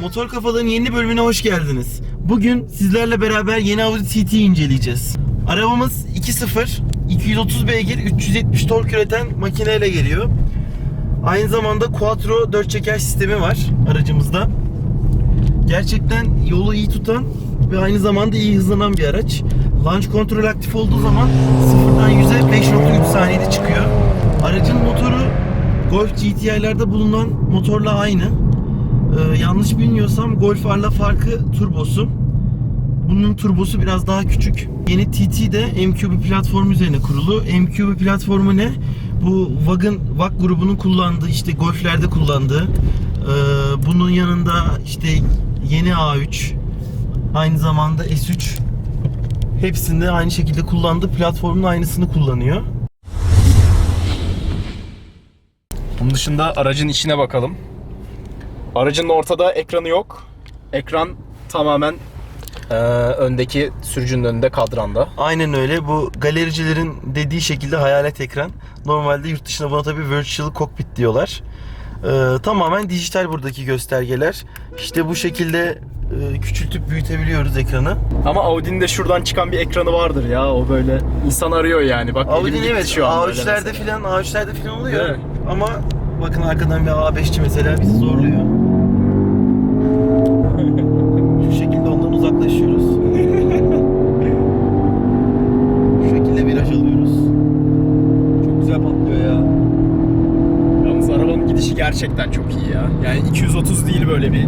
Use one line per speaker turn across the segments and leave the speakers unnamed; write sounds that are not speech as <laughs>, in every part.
Motor Kafaların yeni bölümüne hoş geldiniz. Bugün sizlerle beraber yeni Audi TT inceleyeceğiz. Arabamız 2.0, 230 beygir, 370 tork üreten makineyle geliyor. Aynı zamanda Quattro 4 çeker sistemi var aracımızda. Gerçekten yolu iyi tutan ve aynı zamanda iyi hızlanan bir araç. Launch kontrol aktif olduğu zaman sıfırdan 100'e 5.3 saniyede çıkıyor. Aracın motoru Golf GTI'lerde bulunan motorla aynı. Ee, yanlış bilmiyorsam Golf R'la farkı turbosu. Bunun turbosu biraz daha küçük. Yeni TT de MQB platformu üzerine kurulu. MQB platformu ne? Bu Wagon VAG grubunun kullandığı işte Golf'lerde kullandığı. Ee, bunun yanında işte yeni A3 aynı zamanda S3 hepsinde aynı şekilde kullandığı platformun aynısını kullanıyor.
Bunun dışında aracın içine bakalım. Aracın ortada ekranı yok. Ekran tamamen eee, öndeki sürücünün önünde kadranda.
Aynen öyle. Bu galericilerin dediği şekilde hayalet ekran. Normalde yurt dışında buna tabii virtual cockpit diyorlar. Ee, tamamen dijital buradaki göstergeler. İşte bu şekilde e, küçültüp büyütebiliyoruz ekranı.
Ama Audi'nin de şuradan çıkan bir ekranı vardır ya. O böyle insan arıyor yani. Bak
Audi'nin evet
şu an böyle
A3'lerde
mesela.
filan A3'lerde filan oluyor.
Evet.
Ama bakın arkadan bir A5'çi mesela bizi zorluyor.
Gerçekten çok iyi ya. Yani 230 değil böyle bir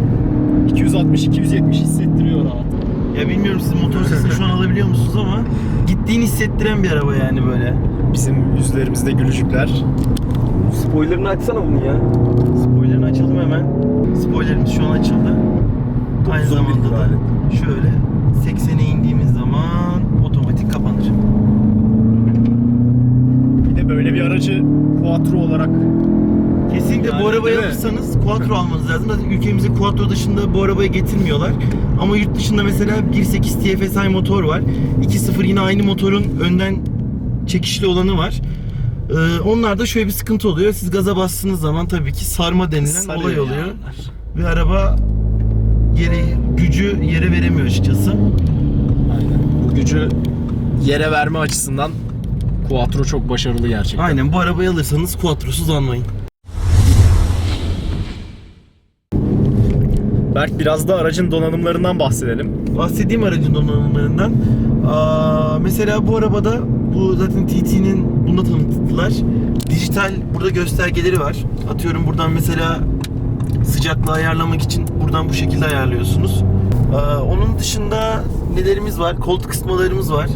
260-270 hissettiriyor rahat.
Ya bilmiyorum siz motor sesini şu an alabiliyor musunuz ama gittiğini hissettiren bir araba yani böyle.
Bizim yüzlerimizde gülücükler.
Spoilerını açsana bunu ya.
Spoilerini açalım hemen. Spoilerimiz şu an açıldı. Aynı
911
zamanda da şöyle 80'e indiğimiz zaman otomatik kapanır.
Bir de böyle bir aracı Quattro olarak Yani
bu arabayı alırsanız Quattro almanız lazım. Zaten ülkemize Quattro dışında bu arabayı getirmiyorlar. Ama yurt dışında mesela 1.8 TFSI motor var. 2.0 yine aynı motorun önden çekişli olanı var. Ee, onlarda şöyle bir sıkıntı oluyor. Siz gaza bastığınız zaman tabii ki sarma denilen
sarıyor
olay oluyor.
onlar.
Ve araba yere, gücü yere veremiyor açıkçası.
Aynen. Bu gücü yere verme açısından Quattro çok başarılı gerçekten.
Aynen bu arabayı alırsanız Quattro'suz almayın.
Berk biraz da aracın donanımlarından bahsedelim.
bahsettiğim aracın donanımlarından. Aa, mesela bu arabada bu zaten TT'nin bunda tanıttılar. Dijital burada göstergeleri var. Atıyorum buradan mesela sıcaklığı ayarlamak için buradan bu şekilde ayarlıyorsunuz. Aa, onun dışında nelerimiz var? Koltuk kısmalarımız var.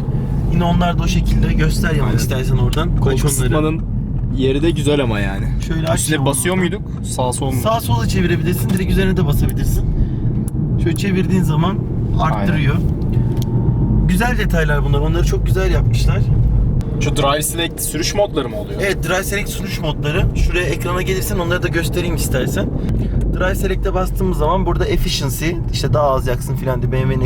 Yine onlar da o şekilde göster
Aynen.
istersen oradan.
Kol
Aç onları.
kısıtmanın yeri de güzel ama yani.
Şöyle aç
Üstüne basıyor muyduk? Sağ sol mu?
Sağ sola çevirebilirsin. Direkt üzerine de basabilirsin. Şöyle çevirdiğin zaman arttırıyor. Güzel detaylar bunlar. Onları çok güzel yapmışlar.
Şu Drive Select sürüş modları mı oluyor?
Evet Drive Select sürüş modları. Şuraya ekrana gelirsen onları da göstereyim istersen. Drive Select'e bastığımız zaman burada efficiency işte daha az yaksın filan diye BMW'nin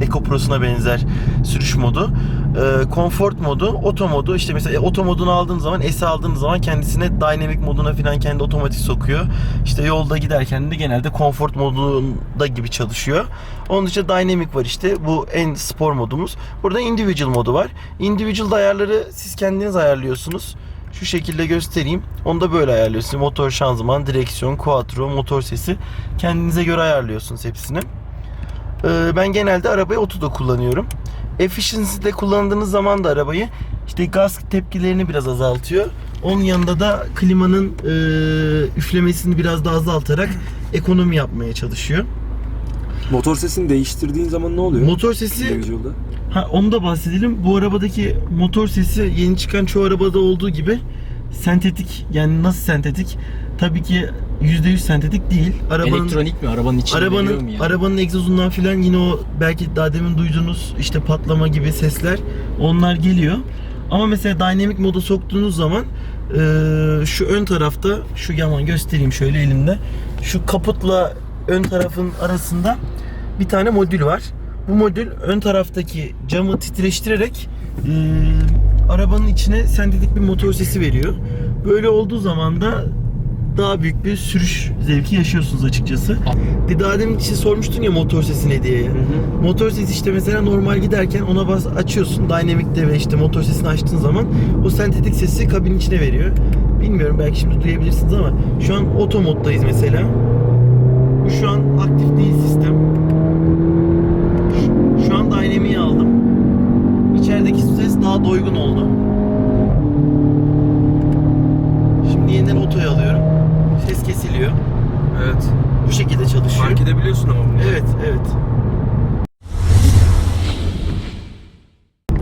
Eco, Pro'suna benzer sürüş modu. Ee, comfort modu, oto modu işte mesela e, oto modunu aldığın zaman S aldığınız zaman kendisine dynamic moduna filan kendi otomatik sokuyor. İşte yolda giderken de genelde comfort modunda gibi çalışıyor. Onun dışında dynamic var işte bu en spor modumuz. Burada individual modu var. Individual ayarları siz kendiniz ayarlıyorsunuz. Şu şekilde göstereyim. Onu da böyle ayarlıyorsunuz. Motor, şanzıman, direksiyon, quattro, motor sesi. Kendinize göre ayarlıyorsunuz hepsini. Ee, ben genelde arabayı otoda kullanıyorum. Efficiency'de kullandığınız zaman da arabayı işte gaz tepkilerini biraz azaltıyor. Onun yanında da klimanın e, üflemesini biraz daha azaltarak ekonomi yapmaya çalışıyor.
Motor sesini değiştirdiğin zaman ne oluyor?
Motor sesi. Ha onu da bahsedelim. Bu arabadaki motor sesi yeni çıkan çoğu arabada olduğu gibi sentetik. Yani nasıl sentetik? Tabii ki %100 sentetik değil. Arabanın
Elektronik mi? Arabanın içinde
arabanın
yani?
arabanın egzozundan filan yine o belki daha demin duyduğunuz işte patlama gibi sesler onlar geliyor. Ama mesela dynamic moda soktuğunuz zaman eee, şu ön tarafta şu yaman göstereyim şöyle elimde. Şu kaputla ön tarafın arasında bir tane modül var. Bu modül ön taraftaki camı titreştirerek e, arabanın içine sentetik bir motor sesi veriyor. Böyle olduğu zaman da daha büyük bir sürüş zevki yaşıyorsunuz açıkçası. Daha demin işte sormuştun ya motor sesi ne diye. Motor sesi işte mesela normal giderken ona bas açıyorsun. Dynamic'te ve işte motor sesini açtığın zaman o sentetik sesi kabinin içine veriyor. Bilmiyorum belki şimdi duyabilirsiniz ama şu an oto moddayız mesela. Bu şu an aktif değil sistem. Şu- Şu an dynamic'i aldım. İçerideki ses daha doygun oldu. Şimdi yeniden otoyu alıyorum. Ses kesiliyor.
Evet.
Bu şekilde çalışıyor.
Fark edebiliyorsun ama bunu.
Evet, evet.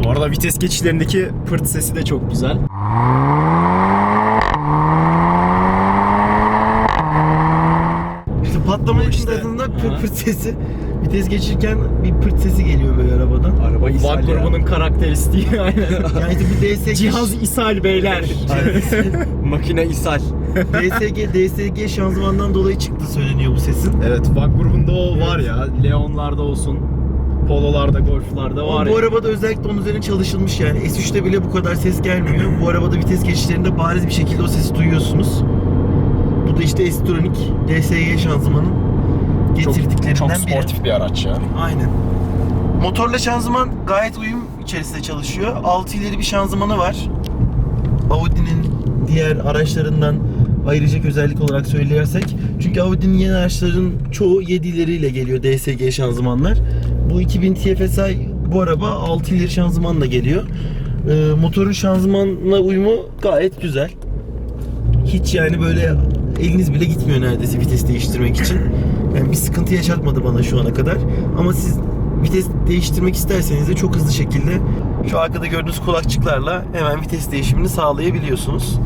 Bu arada vites geçişlerindeki pırt sesi de çok güzel.
İşte patlama
işte.
sırasında pırt pırt sesi. Vites geçirken bir pırt sesi geliyor böyle arabadan.
Araba ishal ya.
grubunun karakteristiği <laughs> aynen.
Yani işte bu DSG...
Cihaz ishal beyler. <laughs>
Makine ishal.
DSG, DSG şanzımandan dolayı çıktı söyleniyor bu sesin.
evet VAG grubunda o var ya. Leon'larda olsun, Polo'larda, Golf'larda
Ama
var
bu
ya.
arabada özellikle onun üzerine çalışılmış yani. S3'te bile bu kadar ses gelmiyor. Bu arabada vites geçişlerinde bariz bir şekilde o sesi duyuyorsunuz. Bu da işte S-Tronic DSG şanzımanın
çok,
getirdiklerinden
çok
biri.
sportif bir araç ya.
Aynen. Motorla şanzıman gayet uyum içerisinde çalışıyor. 6 ileri bir şanzımanı var. Audi'nin diğer araçlarından ayıracak özellik olarak söylersek. Çünkü Audi'nin yeni araçların çoğu 7 ileriyle geliyor DSG şanzımanlar. Bu 2000 TFSI bu araba 6 ileri şanzımanla geliyor. Ee, motorun şanzımanla uyumu gayet güzel. Hiç yani böyle eliniz bile gitmiyor neredeyse vites değiştirmek için. Yani bir sıkıntı yaşatmadı bana şu ana kadar. Ama siz vites değiştirmek isterseniz de çok hızlı şekilde şu arkada gördüğünüz kulakçıklarla hemen vites değişimini sağlayabiliyorsunuz.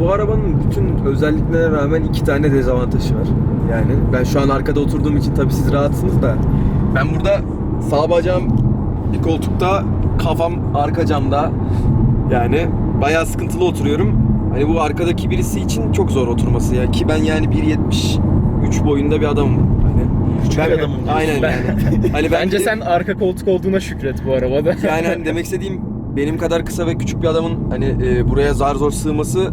Bu arabanın bütün özelliklerine rağmen iki tane dezavantajı var. Yani ben şu an arkada oturduğum için tabii siz rahatsınız da ben burada sağ bacağım bir koltukta, kafam arka camda. Yani bayağı sıkıntılı oturuyorum. Hani bu arkadaki birisi için çok zor oturması ya ki ben yani 1.73 boyunda bir adamım. Hani
Küçük
ben,
bir adamım diyorsun.
Aynen
Ben-
yani. <laughs> Hani ben
Bence
de-
sen arka koltuk olduğuna şükret bu arabada.
yani hani <laughs> demek istediğim benim kadar kısa ve küçük bir adamın hani e, buraya zar zor sığması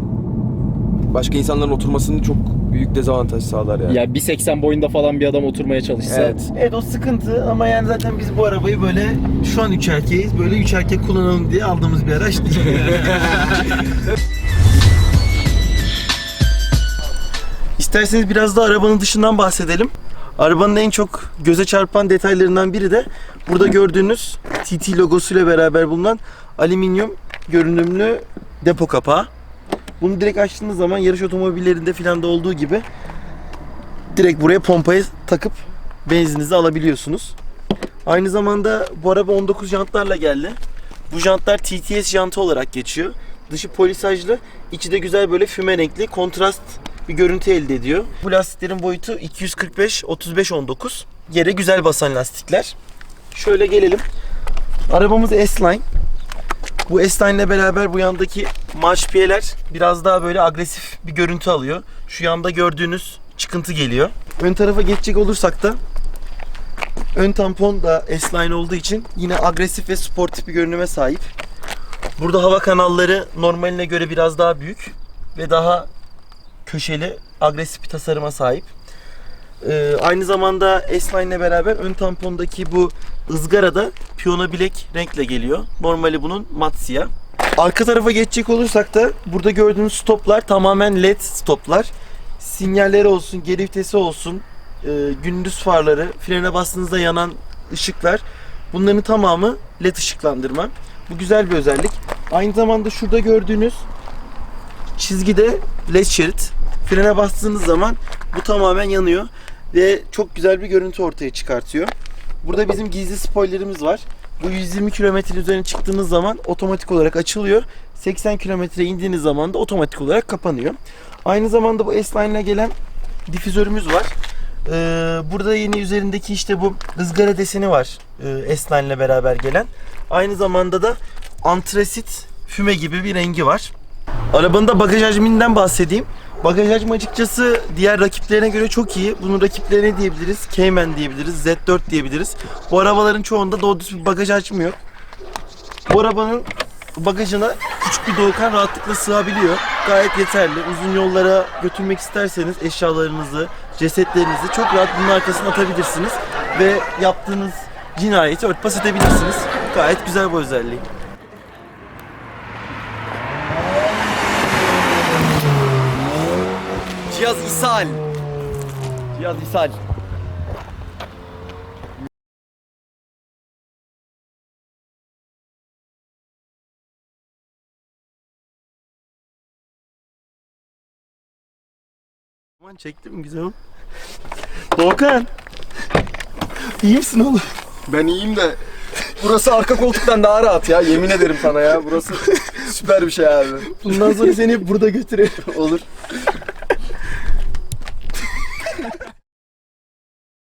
başka insanların oturmasını çok büyük dezavantaj sağlar yani.
ya 1.80 boyunda falan bir adam oturmaya çalışsa.
Evet.
Evet o sıkıntı ama yani zaten biz bu arabayı böyle şu an üç erkeğiz. Böyle üç erkek kullanalım diye aldığımız bir araç değil. <laughs> İsterseniz biraz da arabanın dışından bahsedelim. Arabanın en çok göze çarpan detaylarından biri de burada gördüğünüz TT logosuyla beraber bulunan alüminyum görünümlü depo kapağı. Bunu direkt açtığınız zaman yarış otomobillerinde filan da olduğu gibi direkt buraya pompayı takıp benzininizi alabiliyorsunuz. Aynı zamanda bu araba 19 jantlarla geldi. Bu jantlar TTS jantı olarak geçiyor. Dışı polisajlı, içi de güzel böyle füme renkli kontrast bir görüntü elde ediyor. Bu lastiklerin boyutu 245 35 19. Yere güzel basan lastikler. Şöyle gelelim. Arabamız S-Line. Bu S-Line ile beraber bu yandaki marşpiyeler biraz daha böyle agresif bir görüntü alıyor. Şu yanda gördüğünüz çıkıntı geliyor. Ön tarafa geçecek olursak da ön tampon da S-Line olduğu için yine agresif ve sportif bir görünüme sahip. Burada hava kanalları normaline göre biraz daha büyük ve daha köşeli, agresif bir tasarıma sahip. Ee, aynı zamanda S-Line ile beraber ön tampondaki bu ızgara da piyano bilek renkle geliyor. Normali bunun mat siyah. Arka tarafa geçecek olursak da burada gördüğünüz stoplar tamamen led stoplar. Sinyalleri olsun, geri vitesi olsun, e, gündüz farları, frene bastığınızda yanan ışıklar. Bunların tamamı led ışıklandırma. Bu güzel bir özellik. Aynı zamanda şurada gördüğünüz çizgide led şerit. Frene bastığınız zaman bu tamamen yanıyor ve çok güzel bir görüntü ortaya çıkartıyor. Burada bizim gizli spoilerimiz var. Bu 120 kilometre üzerine çıktığınız zaman otomatik olarak açılıyor. 80 kilometre indiğiniz zaman da otomatik olarak kapanıyor. Aynı zamanda bu S-Line ile gelen difüzörümüz var. Ee, burada yeni üzerindeki işte bu ızgara deseni var. Ee, S-Line ile beraber gelen. Aynı zamanda da antrasit füme gibi bir rengi var. Arabanın da bagaj hacminden bahsedeyim. Bagaj açma açıkçası diğer rakiplerine göre çok iyi. Bunun rakiplerine ne diyebiliriz? Cayman diyebiliriz, Z4 diyebiliriz. Bu arabaların çoğunda doğru düzgün bagaj açmıyor. Bu arabanın bagajına küçük bir Doğukan rahatlıkla sığabiliyor. Gayet yeterli. Uzun yollara götürmek isterseniz eşyalarınızı, cesetlerinizi çok rahat bunun arkasına atabilirsiniz. Ve yaptığınız cinayeti örtbas edebilirsiniz. Gayet güzel bu özelliği.
Cihaz ishal. Cihaz ishal.
Aman çektim güzel. Doğukan. İyi misin oğlum?
Ben iyiyim de burası arka koltuktan daha rahat ya yemin ederim sana ya burası süper bir şey abi.
Bundan sonra seni hep burada götürelim.
Olur.